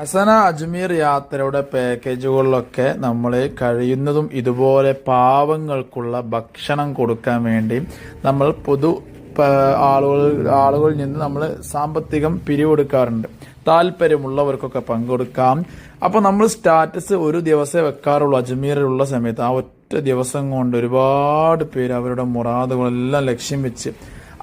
ഹസന അജ്മീർ യാത്രയുടെ പാക്കേജുകളിലൊക്കെ നമ്മൾ കഴിയുന്നതും ഇതുപോലെ പാവങ്ങൾക്കുള്ള ഭക്ഷണം കൊടുക്കാൻ വേണ്ടി നമ്മൾ പൊതു ആളുകൾ ആളുകളിൽ നിന്ന് നമ്മൾ സാമ്പത്തികം പിരിവെടുക്കാറുണ്ട്. താല്പര്യമുള്ളവർക്കൊക്കെ പങ്കെടുക്കാം. അപ്പോൾ നമ്മൾ സ്റ്റാറ്റസ് ഒരു ദിവസമേ വെക്കാറുള്ളൂ അജ്മീറിലുള്ള സമയത്ത്. ആ ഒറ്റ ദിവസം കൊണ്ട് ഒരുപാട് പേര് അവരുടെ മുറാദുകളെല്ലാം ലക്ഷ്യം വെച്ച്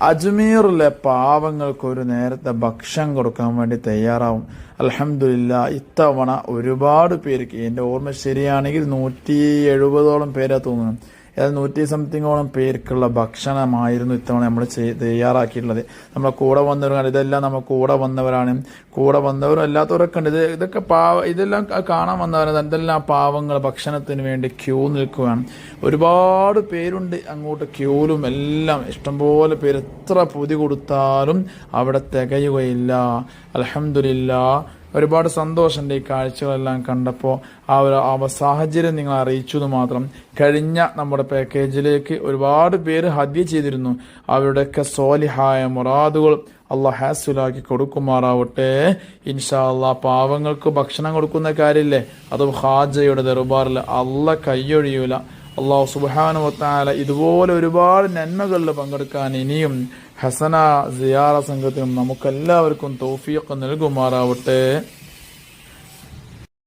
അജ്മീറിലെ പാവങ്ങൾക്ക് ഒരു നേരത്തെ ഭക്ഷണം കൊടുക്കാൻ വേണ്ടി തയ്യാറാവും. അലഹമില്ല ഇത്തവണ ഒരുപാട് പേർക്ക് എന്റെ ഓർമ്മ ശരിയാണെങ്കിൽ നൂറ്റി എഴുപതോളം പേരാ തോന്നുന്നു. ഏതായാലും നൂറ്റി സംതിങ്ങോളം പേർക്കുള്ള ഭക്ഷണമായിരുന്നു ഇത്തവണ നമ്മൾ തയ്യാറാക്കിയിട്ടുള്ളത്. നമ്മളെ കൂടെ വന്നവരാണ്. ഇതെല്ലാം നമ്മൾ കൂടെ വന്നവരാണ്. കൂടെ വന്നവരും അല്ലാത്തവരൊക്കെ ഉണ്ട്. ഇത് ഇതൊക്കെ പാവ ഇതെല്ലാം കാണാൻ വന്നവരാണ്. എന്തെല്ലാം പാവങ്ങൾ ഭക്ഷണത്തിന് വേണ്ടി ക്യൂ നിൽക്കുകയാണ്. ഒരുപാട് പേരുണ്ട് അങ്ങോട്ട് ക്യൂലും എല്ലാം. ഇഷ്ടംപോലെ പേര് എത്ര പൊതി കൊടുത്താലും അവിടെ തികയുകയില്ല. അലഹമില്ല ഒരുപാട് സന്തോഷം ഈ കാഴ്ചകളെല്ലാം കണ്ടപ്പോൾ. ആ ഒരു അവ സാഹചര്യം നിങ്ങൾ അറിയിച്ചു എന്ന് മാത്രം. കഴിഞ്ഞ നമ്മുടെ പാക്കേജിലേക്ക് ഒരുപാട് പേര് ഹദ്യ ചെയ്തിരുന്നു. അവരുടെയൊക്കെ സോലിഹായ മുറാദുകൾ അള്ളാഹ് ഹാസുലാക്കി കൊടുക്കുമാറാവട്ടെ. ഇൻഷാ അള്ളാ പാവങ്ങൾക്ക് ഭക്ഷണം കൊടുക്കുന്ന കാര്യമില്ലേ? അത് ഹാജയുടെ ദർബാറിൽ അല്ല കയ്യൊഴിയൂല അള്ളാഹു സുബാനുവത്താല ഇതുപോലെ ഒരുപാട് നന്മകളിൽ പങ്കെടുക്കാൻ ഇനിയും ഹസന സിയാറ സംഘത്തിനും നമുക്കെല്ലാവർക്കും തൗഫീഖ് നൽകുമാറാവട്ടെ.